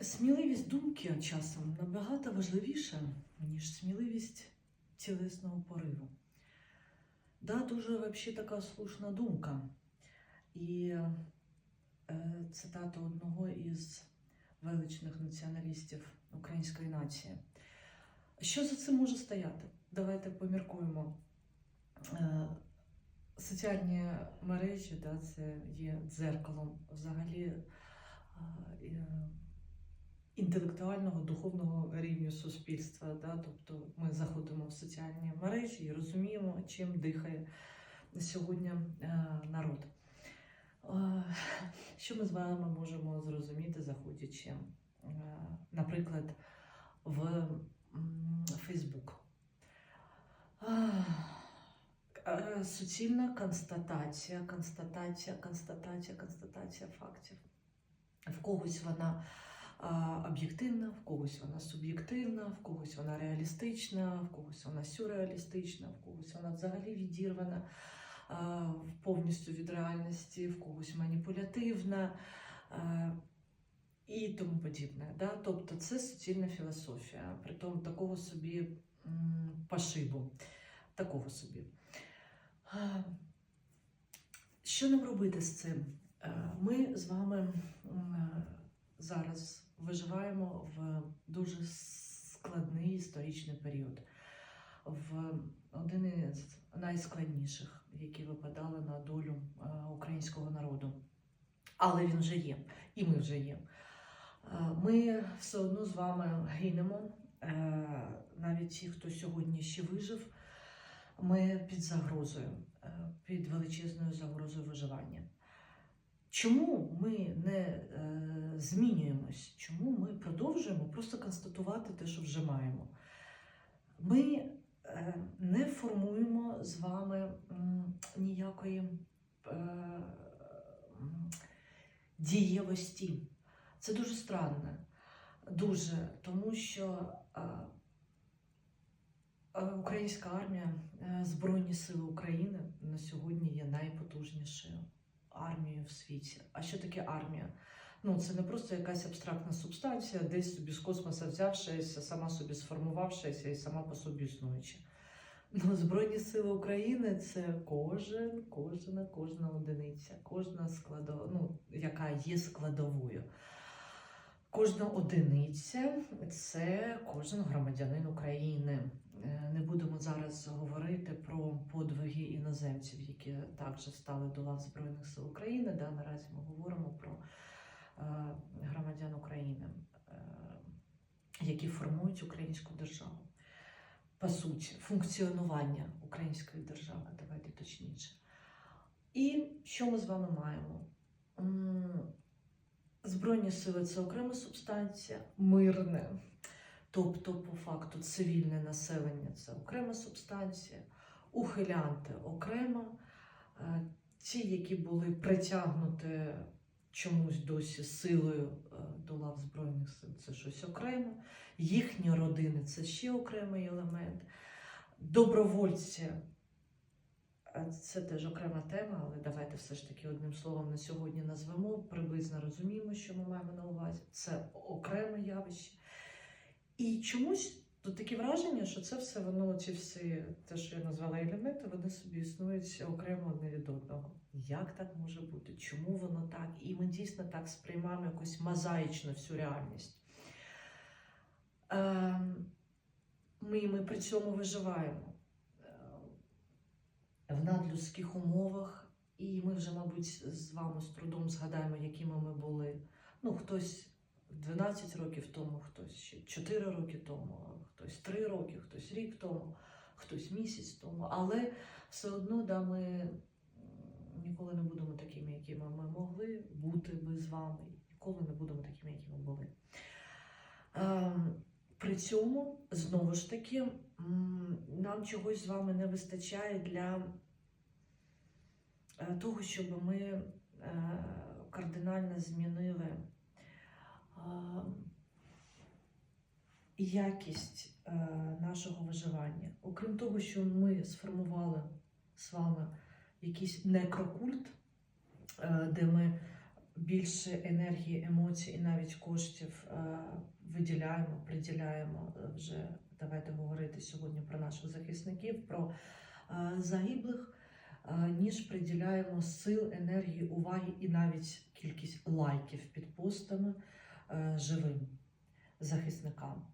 Сміливість думки часом набагато важливіша, ніж сміливість тілесного пориву. Да, дуже взагалі така слушна думка. І е, цитата одного із величних націоналістів української нації. Що за цим може стояти? Давайте поміркуємо. Е, соціальні мережі да, це є дзеркалом взагалі е, інтелектуального духовного рівню суспільства. Да? Тобто ми заходимо в соціальні мережі і розуміємо, чим дихає сьогодні е, народ. Е, Що ми з вами можемо зрозуміти, заходячи, е, наприклад, в Фейсбук? Суцільна констатація, констатація, констатація, констатація фактів. В когось вона об'єктивна, в когось вона суб'єктивна, в когось вона реалістична, в когось вона сюрреалістична, в когось вона взагалі відірвана повністю від реальності, в когось маніпулятивна і тому подібне. Тобто це суцільна філософія, притом такого собі м, пошибу, такого собі. Що нам робити з цим? Ми з вами зараз виживаємо в дуже складний історичний період, в один із найскладніших, які випадали на долю е, українського народу. Але він вже є, і ми вже є. Е, Ми все одно з вами гинемо, Е, навіть ті, хто сьогодні ще вижив, ми під загрозою, під величезною загрозою виживання. Чому ми не е, змінюємось? Чому ми продовжуємо просто констатувати те, що вже маємо? Ми е, не формуємо з вами м, ніякої е, дієвості. Це дуже странно. Дуже, тому що е, е, українська армія, е, Збройні Сили України на сьогодні є найпотужнішою армією в світі. А що таке армія? Ну, це не просто якась абстрактна субстанція, десь собі з космоса взявшися, сама собі сформувавшися і сама по собі існуюча. Ну, Збройні Сили України це кожен, кожна, кожна одиниця, кожна складова, ну, яка є складовою. Кожна одиниця це кожен громадянин України. Е, Не будемо зараз говорити про подвиги іноземців, які також стали до лав Збройних сил України. Да, наразі ми говоримо про е, громадян України, е, які формують українську державу. По суті, функціонування української держави, давайте точніше. І що ми з вами маємо? Збройні сили це окрема субстанція, мирне, тобто, по факту, цивільне населення це окрема субстанція, ухилянти окремо, Е, ті, які були притягнуті чомусь досі силою е, до лав Збройних сил, це щось окремо, їхні родини це ще окремий елемент. Добровольці е, це теж окрема тема, але давайте все ж таки одним словом на сьогодні назвемо. Приблизно розуміємо, що ми маємо на увазі. Це окреме явище. І чомусь тут таке враження, що це все воно, ці всі, те, що я назвала елементи, вони собі існують окремо одне від одного. Як так може бути? Чому воно так? І ми дійсно так сприймаємо якось мозаїчно всю реальність. Ем, Ми, ми при цьому виживаємо е, в надлюдських умовах, і ми вже, мабуть, з вами з трудом згадаємо, якими ми були. Ну, хтось 12 років тому, хтось ще 4 роки тому, хтось 3 роки, хтось рік тому, хтось місяць тому. Але все одно да, ми ніколи не будемо такими, якими ми могли бути би з вами. Ніколи не будемо такими, якими були. Ем, При цьому, знову ж таки, нам чогось з вами не вистачає для е, того, щоб ми е, кардинально змінили якість е, нашого виживання. Окрім того, що ми сформували з вами якийсь некрокульт, е, де ми більше енергії, емоцій і навіть коштів е, виділяємо, приділяємо вже. Давайте говорити сьогодні про наших захисників, про загиблих, ніж приділяємо сил, енергії, уваги і навіть кількість лайків під постами живим захисникам.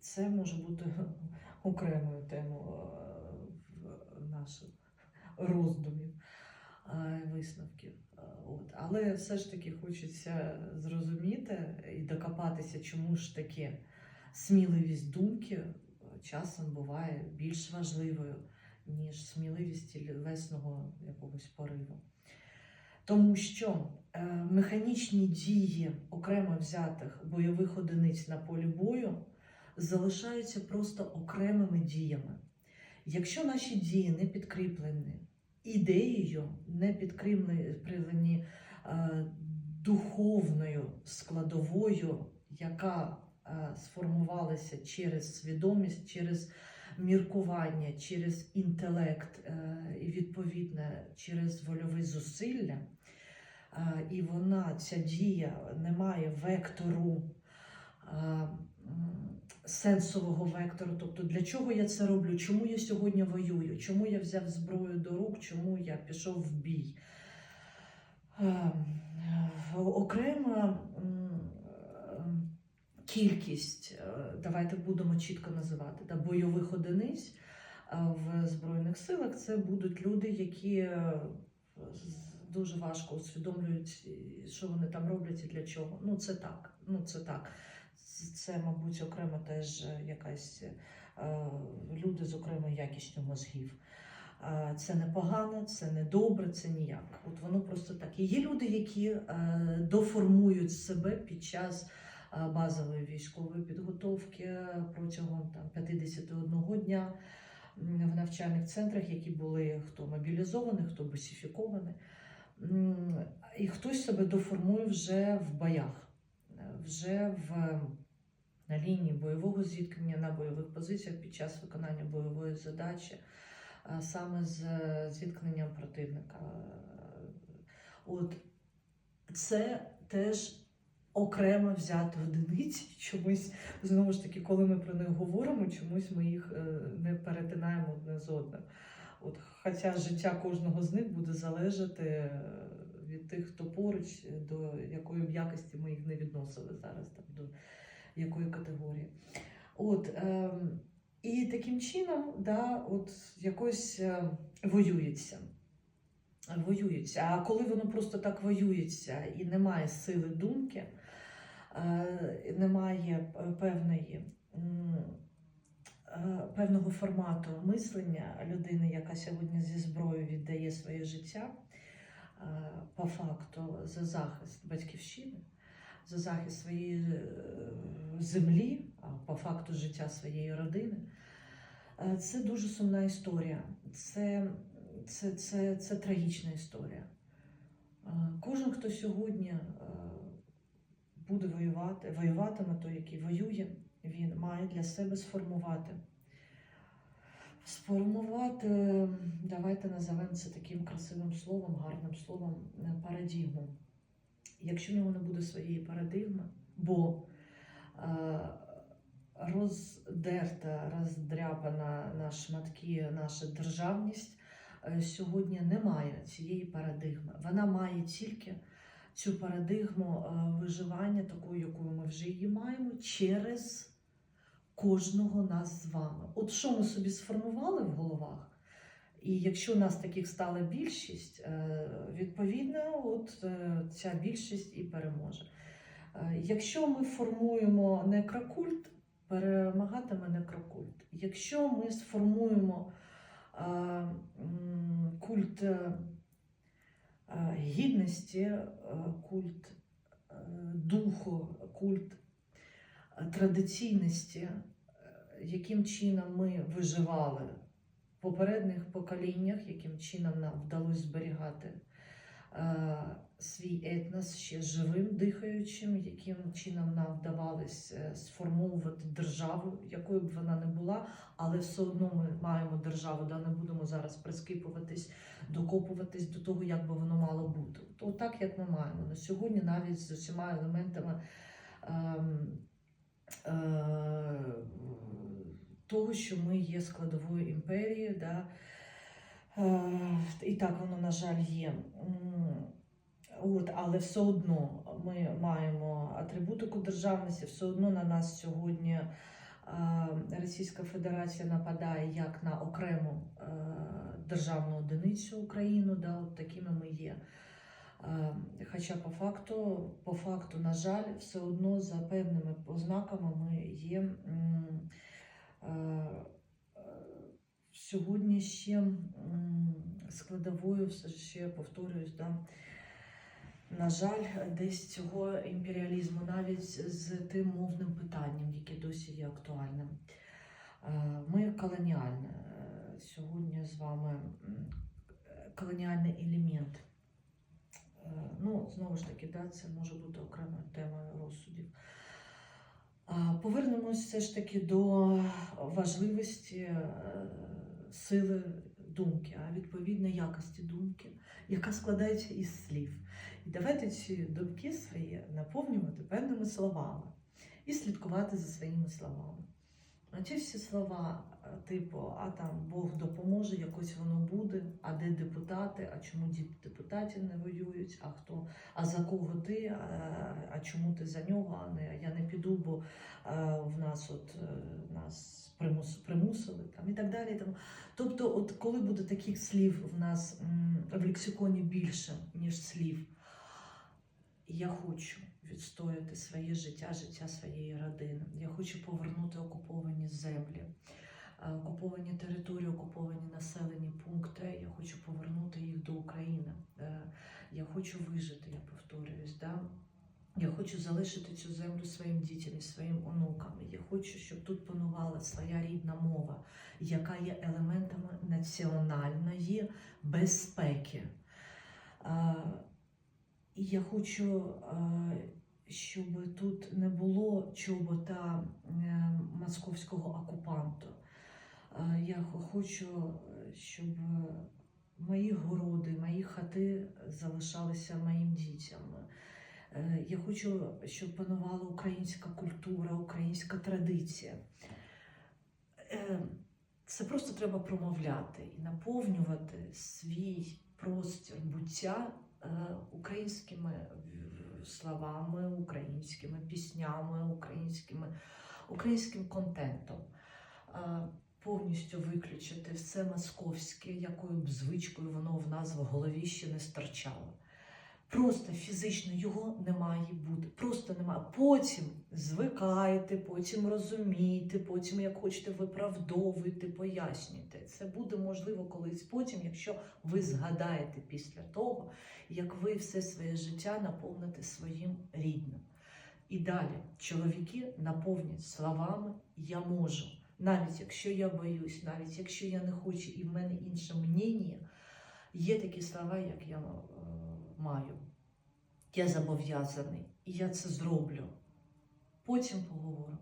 Це може бути окремою темою е, наших роздумів, е, висновків. Е, От. Але все ж таки хочеться зрозуміти і докопатися, чому ж таке сміливість думки е, часом буває більш важливою, ніж сміливість тілесного якогось пориву. Тому що е, механічні дії окремо взятих бойових одиниць на полі бою залишаються просто окремими діями. Якщо наші дії не підкріплені ідеєю, не підкріплені е, духовною складовою, яка е, сформувалася через свідомість, через міркування, через інтелект і відповідне через вольові зусилля, і вона, ця дія, не має вектору. Сенсового вектору, тобто для чого я це роблю, чому я сьогодні воюю, чому я взяв зброю до рук, чому я пішов в бій. Окрема кількість, е, давайте будемо чітко називати, да, бойових одиниць в Збройних силах це будуть люди, які дуже важко усвідомлюють, що вони там роблять і для чого. Ну, це так. Ну, це так. Це- мабуть, окремо теж якась е, люди з окремою якістю мозгів. Е, Це не погано, це не добре, це ніяк. От воно просто так. І є люди, які е, доформують себе під час е, базової військової підготовки протягом там, 51 дня в навчальних центрах, які були хто мобілізований, хто босифікований. І хтось себе доформує вже в боях, е, вже в, на лінії бойового зіткнення, на бойових позиціях під час виконання бойової задачі, саме з е, зіткненням противника. От це теж окремо взяти одиниці. Чомусь знову ж таки, коли ми про них говоримо, чомусь ми їх е, не перетинаємо одне з одним. От, хоча життя кожного з них буде залежати е, від тих, хто поруч, е, до якої якості ми їх не відносили зараз, там, до якої категорії. От, ем, і таким чином, да, от якось е, воюється. Воюється. А коли воно просто так воюється і немає сили думки, е, немає е, певної, е, певного формату мислення людини, яка сьогодні зі зброєю віддає своє життя е, по факту за захист батьківщини, за захист своєї е, землі, по факту життя своєї родини. Е, Це дуже сумна історія. Це, це, це, це трагічна історія. Е, Кожен, хто сьогодні е, буде воювати, воюватиме той, який воює, він має для себе сформувати. Сформувати, давайте називаємо це таким красивим словом, гарним словом, е, парадігму. Якщо в нього не буде своєї парадигми, бо е, роздерта, роздряпана на шматки наша державність е, сьогодні не має цієї парадигми. Вона має тільки цю парадигму виживання, такою, якою ми вже її маємо, через кожного нас з вами. От що ми собі сформували в головах? І якщо нас таких стала більшість, е, відповідно, от е, ця більшість і переможе. Е, Якщо ми формуємо некрокульт, перемагатиме некрокульт. Якщо ми сформуємо культ гідності, культ духу, культ традиційності, е, яким чином ми виживали в попередніх поколіннях, яким чином нам вдалося зберігати е, свій етнос ще живим, дихаючим, яким чином нам вдавалось е, сформовувати державу, якою б вона не була, але все одно ми маємо державу, да, не будемо зараз прискіпуватись, докопуватись до того, як би воно мало бути. То так, як ми маємо. На сьогодні навіть з усіма елементами ем, того, що ми є складовою імперії, да, е, і так воно, на жаль, є. От, але все одно ми маємо атрибутику державності, все одно на нас сьогодні е, Російська Федерація нападає як на окрему е, державну одиницю Україну, да, от такими ми є. Е, Хоча по факту, по факту, на жаль, все одно за певними ознаками ми є е, е, сьогодні ще складовою, все ще повторююсь, да, на жаль, десь цього імперіалізму, навіть з тим мовним питанням, яке досі є актуальним. Е, Ми колоніальне сьогодні з вами колоніальний елемент. Е, Ну, знову ж таки, да, це може бути окремою темою розсудів. Повернемось все ж таки до важливості е, сили думки, а відповідно якості думки, яка складається із слів. І давайте ці думки свої наповнювати певними словами і слідкувати за своїми словами. А ті всі слова, е, типу, а там Бог допоможе, якось воно буде, а де депутати, а чому депутатів не воюють, а хто, а за кого ти, а, а чому ти за нього, а не я не піду, бо е, в нас от е, нас примус, примусили там і так далі. Там. Тобто, от коли буде таких слів в нас в лексиконі більше, ніж слів, я хочу відстояти своє життя, життя своєї родини. Я хочу повернути окуповані землі, е, окуповані території, окуповані населені пункти. Я хочу повернути їх до України. Е, Я хочу вижити, я повторююсь. Да? Я хочу залишити цю землю своїм дітям і своїм онукам. Я хочу, щоб тут панувала своя рідна мова, яка є елементами національної безпеки. І я хочу, е, щоб тут не було чобота е, московського окупанту. Е, Я хочу, щоб мої городи, мої хати залишалися моїм дітям. Я хочу, щоб панувала українська культура, українська традиція. Це просто треба промовляти і наповнювати свій простір буття українськими е, словами, українськими піснями, українськими, українським контентом. Е, Повністю виключити все московське, якою б звичкою воно в нас в голові ще не стирчало. Просто фізично його не має бути. Просто немає. Потім звикайте, потім розумійте, потім, як хочете, виправдовуйте, пояснюйте. Це буде можливо колись потім, якщо ви згадаєте після того, як ви все своє життя наповните своїм рідним. І далі чоловіки наповнять словами Я можу. Навіть якщо я боюсь, навіть якщо я не хочу і в мене інше мнення, є такі слова, як я е, маю. Я зобов'язаний, і я це зроблю. Потім поговоримо.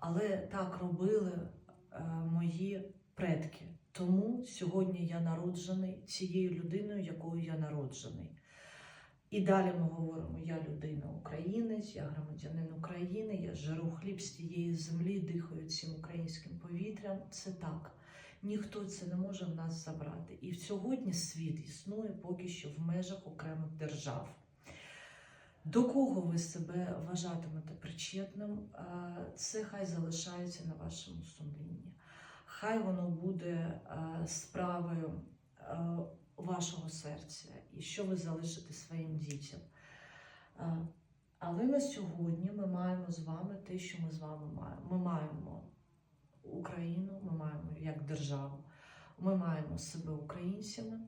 Але так робили е, мої предки. Тому сьогодні я народжений цією людиною, якою я народжений. І далі ми говоримо: я людина українець, я громадянин України, я жару хліб з тієї землі, дихаю цим українським повітрям. Це так. Ніхто це не може в нас забрати. І сьогодні світ існує поки що в межах окремих держав. До кого ви себе вважатимете причетним, е, це хай залишається на вашому сумлінні. Хай воно буде е, справою е, вашого серця і що ви залишите своїм дітям. Але на сьогодні ми маємо з вами те, що ми з вами маємо. Ми маємо Україну, ми маємо як державу, ми маємо себе українцями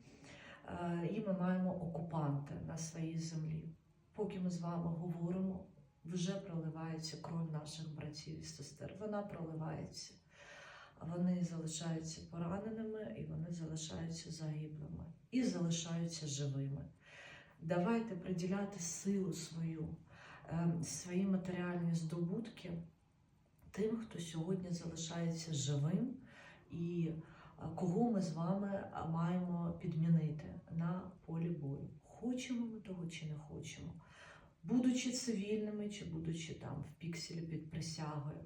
е, і ми маємо окупанти на своїй землі. Поки ми з вами говоримо, вже проливається кров наших братів і сестер. Вона проливається. Вони залишаються пораненими і вони залишаються загиблими і залишаються живими. Давайте приділяти силу свою, е, свої матеріальні здобутки тим, хто сьогодні залишається живим і е, кого ми з вами е, маємо підмінити на полі бою. Хочемо ми того чи не хочемо, будучи цивільними чи будучи там в пікселі під присягою.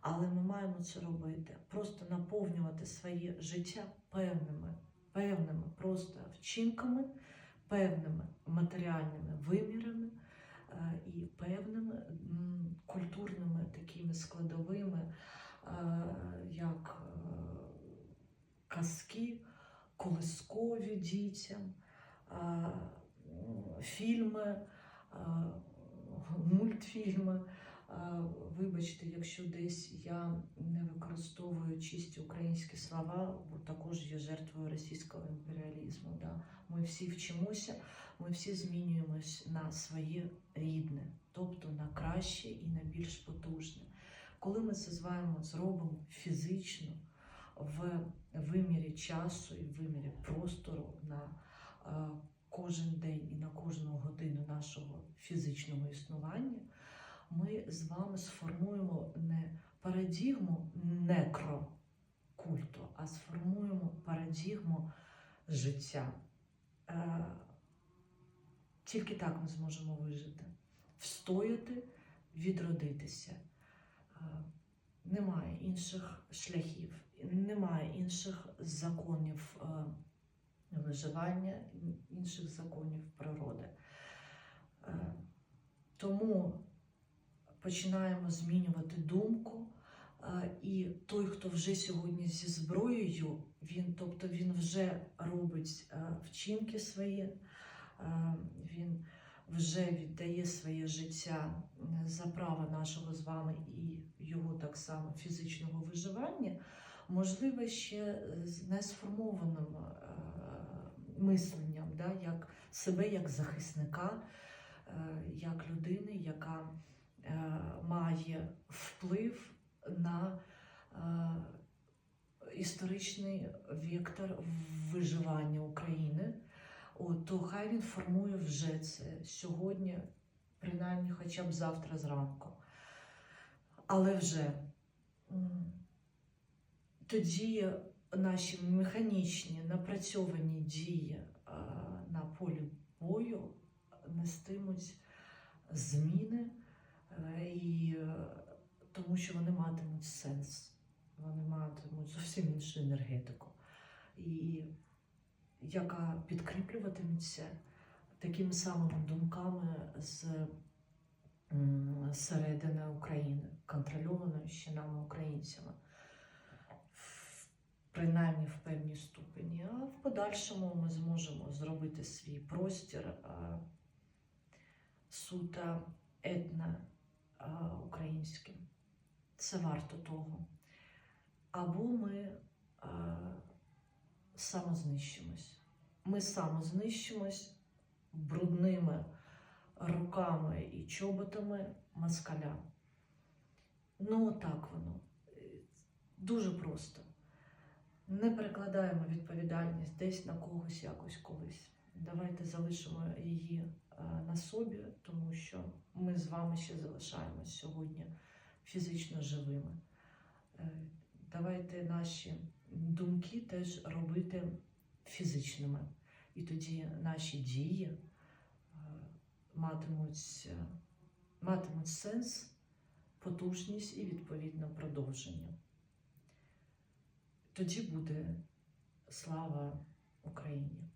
Але ми маємо це робити, просто наповнювати своє життя певними, певними просто вчинками, певними матеріальними вимірами і певними культурними такими складовими, е, як е, казки, колискові дітям, е, фільми, е, мультфільми. Вибачте, якщо десь я не використовую чисті українські слова, бо також є жертвою російського імперіалізму. Да? Ми всі вчимося, ми всі змінюємось на своє рідне, тобто на краще і на більш потужне. Коли ми це з вами зробимо фізично в вимірі часу і в вимірі простору на кожен день і на кожну годину нашого фізичного існування, ми з вами сформуємо не парадігму некрокульту, а сформуємо парадігму життя. Е, Тільки так ми зможемо вижити, встояти, відродитися. Е, Немає інших шляхів, немає інших законів е, виживання, інших законів природи. Тому починаємо змінювати думку. е, І той, хто вже сьогодні зі зброєю, він, тобто він вже робить е, вчинки свої, е, він вже віддає своє життя за право нашого з вами і його так само фізичного виживання, можливо, ще з несформованим мисленням, да, як себе як захисника, як людини, яка має вплив на е, історичний вектор виживання України, то хай він формує вже це сьогодні, принаймні хоча б завтра зранку. Але вже тоді наші механічні напрацьовані дії е, на полі бою нестимуть зміни, е, і, е, тому що вони матимуть сенс, вони матимуть зовсім іншу енергетику, і яка підкріплюватиметься такими самими думками з середини України, контрольованою ще нами українцями. Принаймні в певній ступені, а в подальшому ми зможемо зробити свій простір а, суто етно українським. Це варто того. Або ми а, самознищимось. Ми самознищимось брудними руками і чоботами москаля. Ну, так воно. Е, Дуже просто. Не перекладаємо відповідальність десь на когось якось колись. Давайте залишимо її е, на собі, тому що ми з вами ще залишаємось сьогодні фізично живими. Е, Давайте наші думки теж робити фізичними. І тоді наші дії е, матимуть, матимуть сенс, потужність і відповідно продовження. Тоді буде слава Україні.